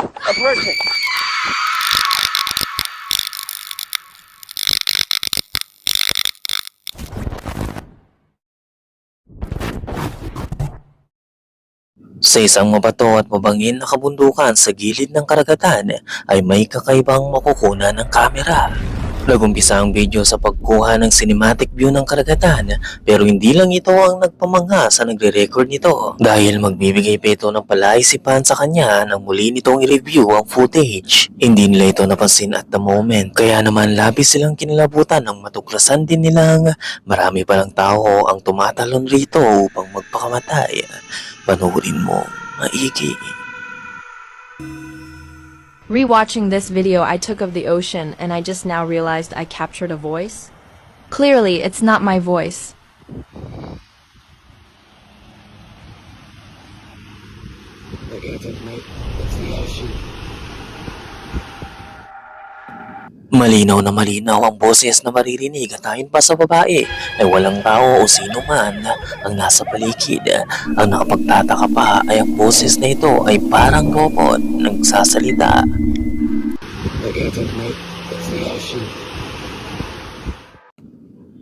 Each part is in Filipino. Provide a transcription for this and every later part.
saw a person. Sa isang mabato at mabangin na kabundukan sa gilid ng karagatan ay may kakaibang makukunan ng kamera. Nagumpisa ang video sa pagkuha ng cinematic view ng karagatan pero hindi lang ito ang nagpamangha sa nagre-record nito dahil magbibigay pa ito ng palaisipan sa kanya nang muli nitong i-review ang footage. Hindi nila ito napansin at the moment kaya naman labis silang kinilabutan nang matuklasan din nilang marami palang tao ang tumatalon rito upang magpakamatay. Panurin mo maigi. Rewatching this video I took of the ocean and I just now realized I captured a voice. Clearly, it's not my voice. Malinaw na malinaw ang boses na maririnig at ayon pa sa babae ay walang tao o sino man ang nasa paligid. Ang nakapagtataka pa ay ang boses na ito ay parang robot nagsasalita.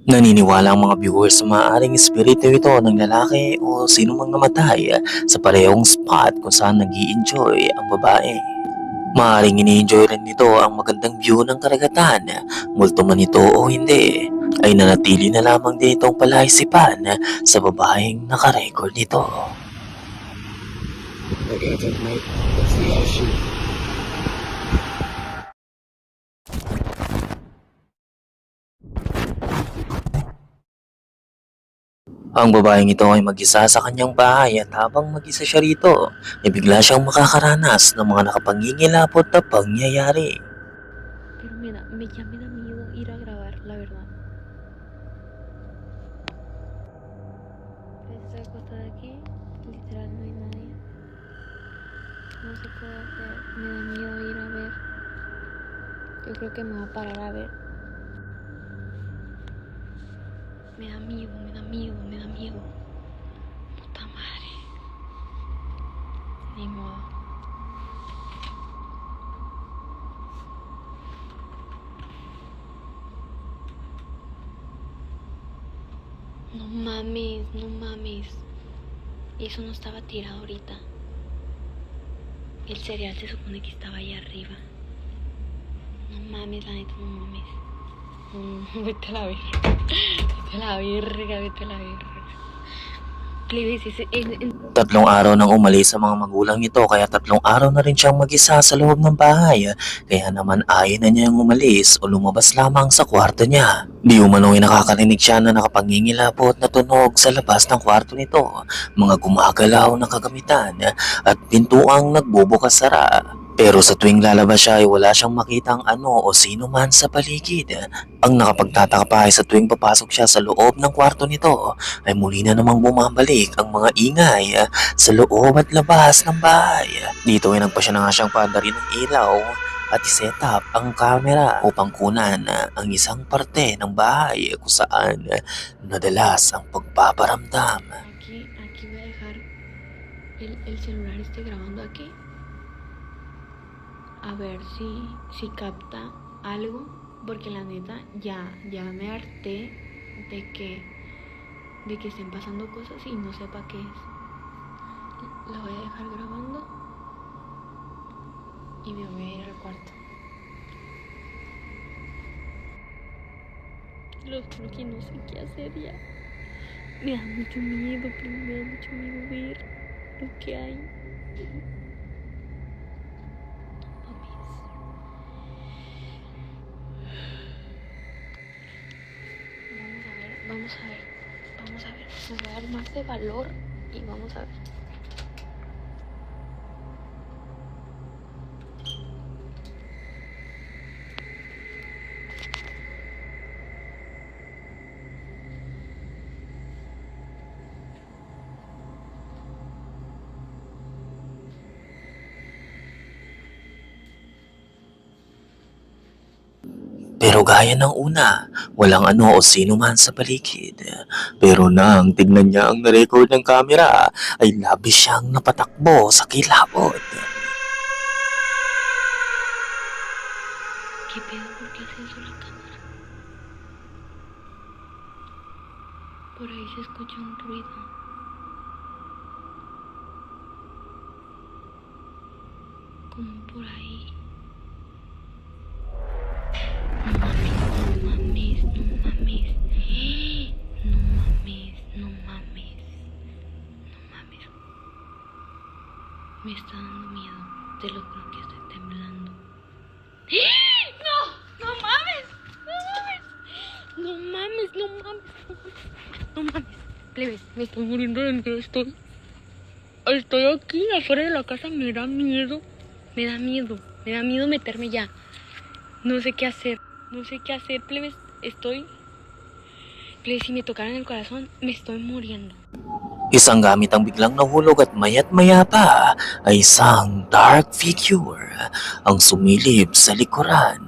Naniniwala ang mga viewers sa maaaring espiritu ito ng lalaki o sino mang namatay sa parehong spot kung saan nag enjoy ang babae. Maaaring ini-enjoy rin nito ang magandang view ng karagatan, multo man ito o hindi, ay nanatili na lamang din itong palaisipan sa babaeng nakarecord nito. Ang babaeng ito ay mag-isa sa kanyang bahay at habang mag-isa siya rito, ay bigla siyang makakaranas ng mga nakapangingilapot na pangyayari. Pero me da, me, ya me ir a grabar, la verdad. Estoy acostada aquí, literal no hay nadie. No se puede hacer, me da miedo ir a ver. Yo creo que me va a parar a ver. Me da miedo, me da miedo, me da miedo. Puta madre. Ni modo. No mames, no mames. Eso no estaba tirado ahorita. El cereal se supone que estaba ahí arriba. No mames, la neta, no mames. No, vete a la verga. Vete a la verga, vete a la verga. Tatlong araw nang umalis sa mga magulang nito kaya tatlong araw na rin siyang mag-isa sa loob ng bahay. Kaya naman ayaw na niyang umalis o lumabas lamang sa kwarto niya. Di umano'y nakakarinig siya na nakapangingilapot na tunog sa labas ng kwarto nito. Mga gumagalaw na kagamitan at pintuang nagbubukas sara. Pero sa tuwing lalabas siya ay wala siyang makitang ano o sino man sa paligid. Ang nakapagtataka pa ay sa tuwing papasok siya sa loob ng kwarto nito ay muli na namang bumabalik ang mga ingay sa loob at labas ng bahay. Dito ay nagpa siya na nga siyang paandarin ng ilaw at iset up ang camera upang kunan ang isang parte ng bahay kung saan nadalas ang pagpaparamdam. aquí, aquí voy a dejar el, el celular este grabando aquí. A ver si, si capta algo. Porque la neta ya, ya me harté de que, de que estén pasando cosas y no sepa qué es. La voy a dejar grabando. Y me voy a ir al cuarto. Los juro que no sé qué hacer ya. Me da mucho miedo, pero me da mucho miedo ver lo que hay. Mames. Vamos a ver, vamos a ver, vamos a ver. Me voy a dar más de valor y vamos a ver. Pero gaya ng una, walang ano o sino man sa paligid. Pero nang tignan niya ang record ng camera, ay labis siyang napatakbo sa kilabot. Por ahí se escucha un Me está dando miedo. Te lo juro que estoy temblando. ¡No! ¡No mames! ¡No mames! ¡No mames! ¡No mames! ¡No mames! Plebes, me estoy muriendo de miedo. Estoy. Estoy aquí afuera de la casa. Me da miedo. Me da miedo. Me da miedo meterme ya. No sé qué hacer. No sé qué hacer, plebes. Estoy. Plebes, si me tocaran el corazón, me estoy muriendo. Isang gamit ang biglang nahulog at mayat maya pa ay isang dark figure ang sumilip sa likuran.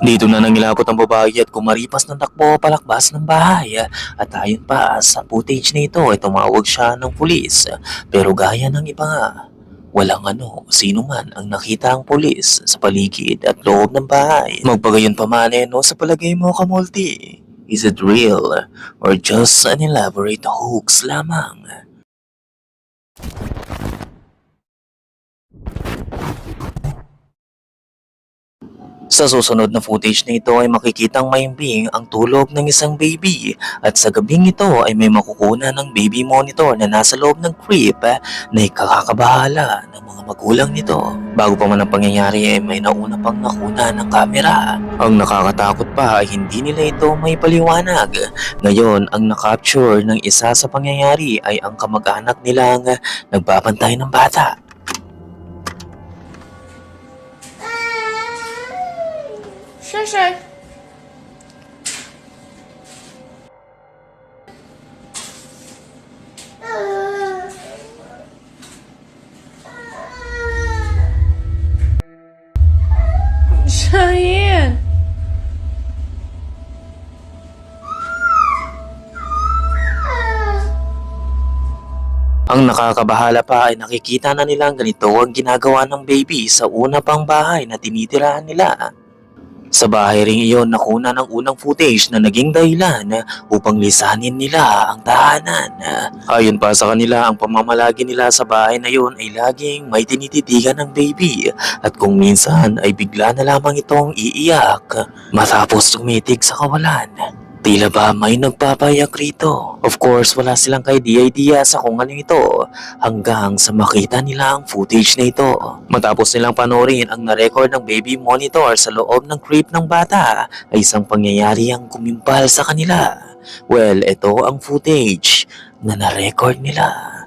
Dito na nangilapot ang babae at kumaripas ng takbo palakbas ng bahay at ayon pa sa footage na ito ay tumawag siya ng pulis pero gaya ng iba nga Walang ano, sino man ang nakita ang pulis sa paligid at loob ng bahay. Magpagayon pa man eh, no, sa palagay mo, Kamulti. Is it real or just an elaborate hoax lamang? Sa susunod na footage na ito ay makikitang maimbing ang tulog ng isang baby at sa gabing ito ay may makukuha ng baby monitor na nasa loob ng crib na ikakakabahala ng mga magulang nito. Bago pa man ang pangyayari ay may nauna pang nakuna ng kamera. Ang nakakatakot pa ay hindi nila ito may paliwanag. Ngayon, ang nakapture ng isa sa pangyayari ay ang kamag-anak nilang nagbabantay ng bata. Cheyenne! Ang nakakabahala pa ay nakikita na nilang ganito ang ginagawa ng baby sa una pang bahay na tinitirahan nila. Sa bahay ring iyon nakuna ng unang footage na naging dahilan upang lisanin nila ang tahanan. Ayon pa sa kanila, ang pamamalagi nila sa bahay na iyon ay laging may tinititigan ng baby at kung minsan ay bigla na lamang itong iiyak matapos tumitig sa kawalan. Tila ba may nagpapayak rito? Of course, wala silang idea sa kung ano ito hanggang sa makita nila ang footage na ito. Matapos nilang panoorin ang na-record ng baby monitor sa loob ng crib ng bata ay isang pangyayari ang kumimpal sa kanila. Well, ito ang footage na na-record nila.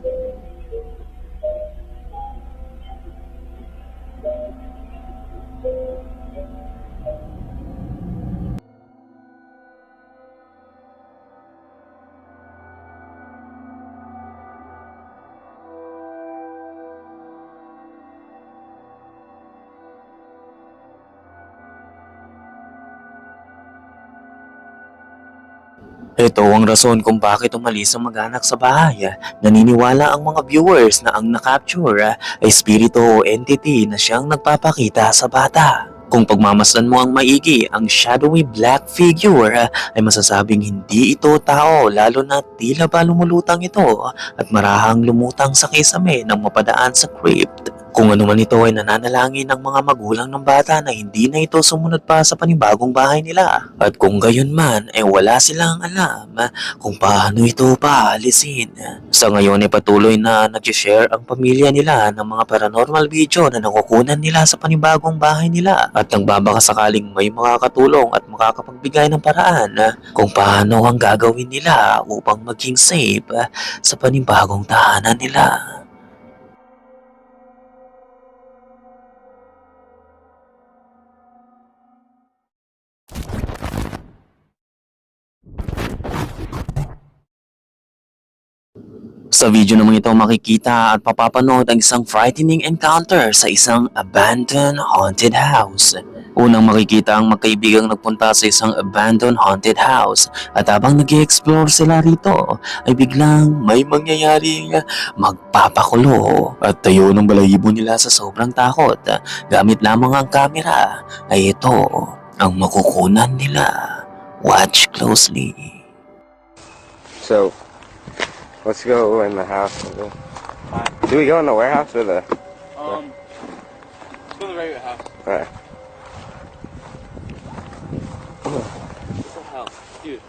Ito ang rason kung bakit umalis ang mag-anak sa bahay. Naniniwala ang mga viewers na ang nakapture ay spirito o entity na siyang nagpapakita sa bata. Kung pagmamasdan mo ang maigi, ang shadowy black figure ay masasabing hindi ito tao lalo na tila ba lumulutang ito at marahang lumutang sa kisame ng mapadaan sa crypt. Kung ano man ito ay nananalangin ng mga magulang ng bata na hindi na ito sumunod pa sa panibagong bahay nila. At kung gayon man, ay wala silang alam kung paano ito paalisin. Sa ngayon ay patuloy na nag-share ang pamilya nila ng mga paranormal video na nakukunan nila sa panibagong bahay nila at nagbabaka sakaling may makakatulong at makakapagbigay ng paraan kung paano ang gagawin nila upang maging safe sa panibagong tahanan nila. Sa video naman ito makikita at papapanood ang isang frightening encounter sa isang abandoned haunted house. Unang makikita ang magkaibigang nagpunta sa isang abandoned haunted house at habang nag explore sila rito ay biglang may mangyayaring magpapakulo at tayo ng balahibo nila sa sobrang takot gamit lamang ang camera ay ito ang makukunan nila. Watch closely. So, let's go in the house. Do we go in the warehouse or the? Um, let's go to the regular house. Alright. What's the house? Dude,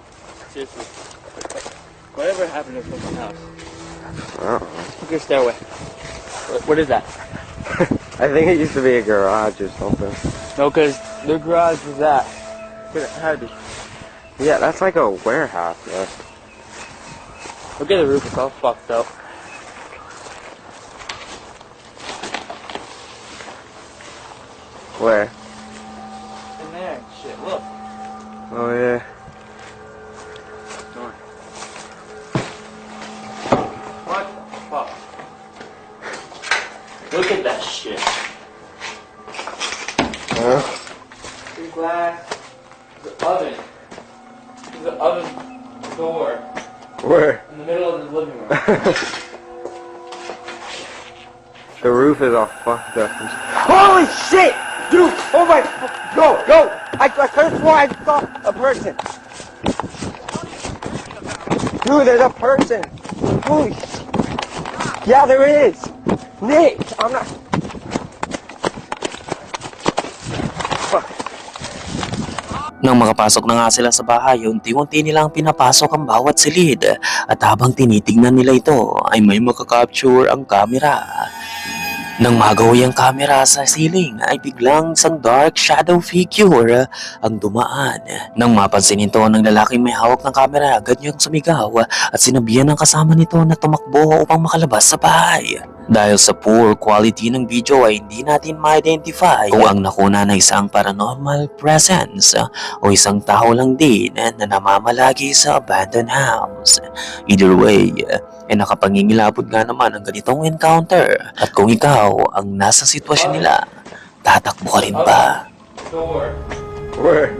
seriously. Whatever happened to the house? I don't know. Look at your stairway. What, what is that? I think it used to be a garage or something. No, because the garage was that. It had to be. Yeah, that's like a warehouse, man. Look at the roof, it's all fucked up. Where? In there, shit, look. Oh yeah. Door. What the fuck? Look at that shit. Huh? The glass. The oven. The oven door Where? in the middle of the living room. The roof is all fucked up. Holy shit! Dude! Oh my! Go! Go! I, I could have sworn I saw a person. Dude, there's a person. Holy shit. Yeah, there is. Nick, I'm not. Nang makapasok na nga sila sa bahay, unti-unti nilang pinapasok ang bawat silid at habang tinitingnan nila ito ay may makakapture ang camera. Nang magawi ang camera sa ceiling ay biglang isang dark shadow figure ang dumaan. Nang mapansin ito ng lalaking may hawak ng camera, agad niyang sumigaw at sinabihan ng kasama nito na tumakbo upang makalabas sa bahay. Dahil sa poor quality ng video ay hindi natin ma-identify kung ang nakuna na isang paranormal presence o isang tao lang din na namamalagi sa abandoned house. Either way, eh nakapangingilabot nga naman ang ganitong encounter at kung ikaw ang nasa sitwasyon nila, tatakbo ka rin ba? Where?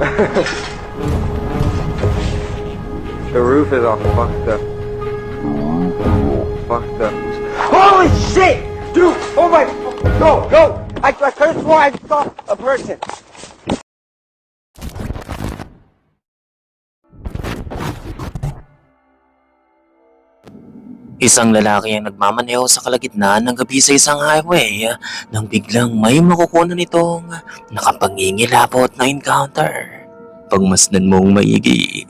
The roof is all fucked up. Fucked up. Holy shit! Dude! Oh my! Go! Go! I, I could have sworn I saw a person. Isang lalaki ang nagmamaneho sa kalagitnaan ng gabi sa isang highway nang biglang may makukunan itong nakapangingilabot na encounter. Pagmasdan mong maigi.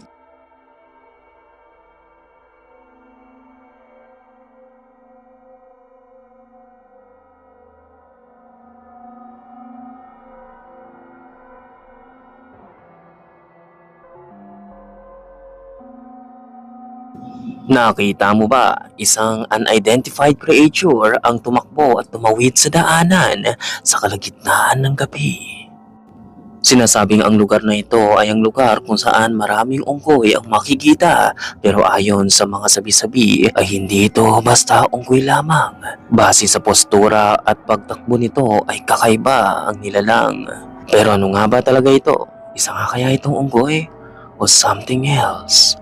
Nakita mo ba, isang unidentified creature ang tumakbo at tumawid sa daanan sa kalagitnaan ng gabi. Sinasabing ang lugar na ito ay ang lugar kung saan maraming unggoy ang makikita pero ayon sa mga sabi-sabi ay hindi ito basta unggoy lamang. Base sa postura at pagtakbo nito ay kakaiba ang nilalang. Pero ano nga ba talaga ito? Isa nga kaya itong unggoy o something else?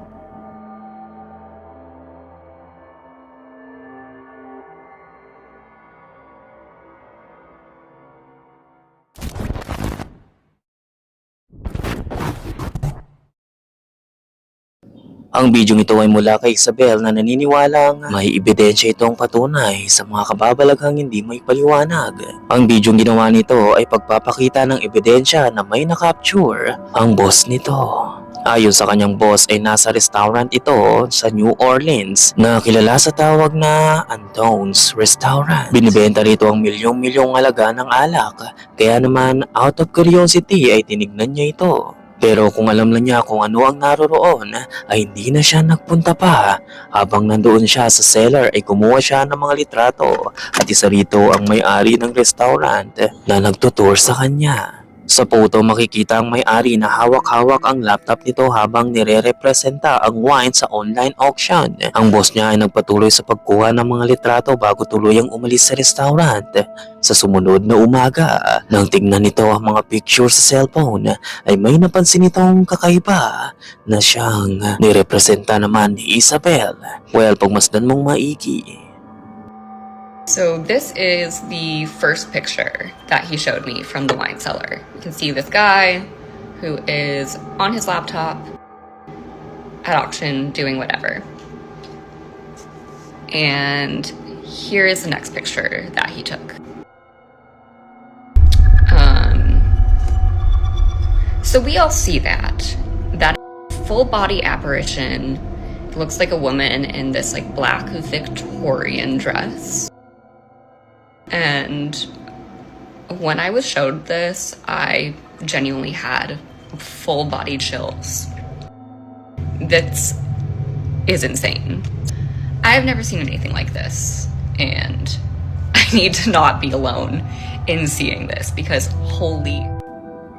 Ang bidyong ito ay mula kay Isabel na naniniwalang may ebidensya itong patunay sa mga kababalaghang hindi may paliwanag. Ang bidyong ginawa nito ay pagpapakita ng ebidensya na may nakapture ang boss nito. Ayon sa kanyang boss ay nasa restaurant ito sa New Orleans na kilala sa tawag na Antone's Restaurant. Binibenta rito ang milyong-milyong halaga ng alak kaya naman out of curiosity ay tinignan niya ito. Pero kung alam na niya kung ano ang naroroon, ay hindi na siya nagpunta pa. Habang nandoon siya sa cellar ay kumuha siya ng mga litrato at isa rito ang may-ari ng restaurant na nagtutour sa kanya. Sa photo makikita ang may-ari na hawak-hawak ang laptop nito habang nire-representa ang wine sa online auction. Ang boss niya ay nagpatuloy sa pagkuha ng mga litrato bago tuluyang umalis sa restaurant. Sa sumunod na umaga, nang tignan nito ang mga picture sa cellphone, ay may napansin itong kakaiba na siyang nirepresenta naman ni Isabel. Well, pagmasdan mong maigi, So this is the first picture that he showed me from the wine cellar. You can see this guy who is on his laptop at auction doing whatever. And here is the next picture that he took. Um, so we all see that. That full body apparition looks like a woman in this like black Victorian dress. And when I was showed this, I genuinely had full body chills. This is insane. I've never seen anything like this, and I need to not be alone in seeing this because holy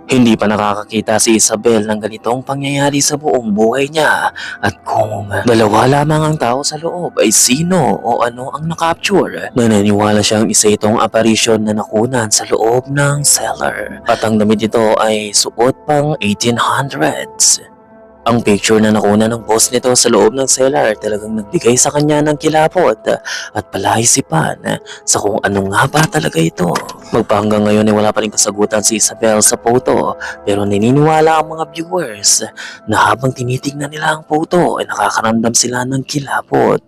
Hindi pa nakakakita si Isabel ng ganitong pangyayari sa buong buhay niya at kung dalawa lamang ang tao sa loob ay sino o ano ang nakapture. Nananiwala siyang isa itong apparition na nakunan sa loob ng cellar at ang damit nito ay suot pang 1800s. Ang picture na nakuna ng boss nito sa loob ng cellar talagang nagbigay sa kanya ng kilapot at palaisipan sa kung ano nga ba talaga ito. Magpahanggang ngayon ay wala pa rin kasagutan si Isabel sa photo pero naniniwala ang mga viewers na habang tinitignan nila ang photo ay nakakaramdam sila ng kilapot.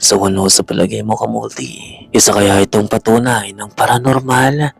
So ano sa palagay mo kamulti? Isa kaya itong patunay ng paranormal?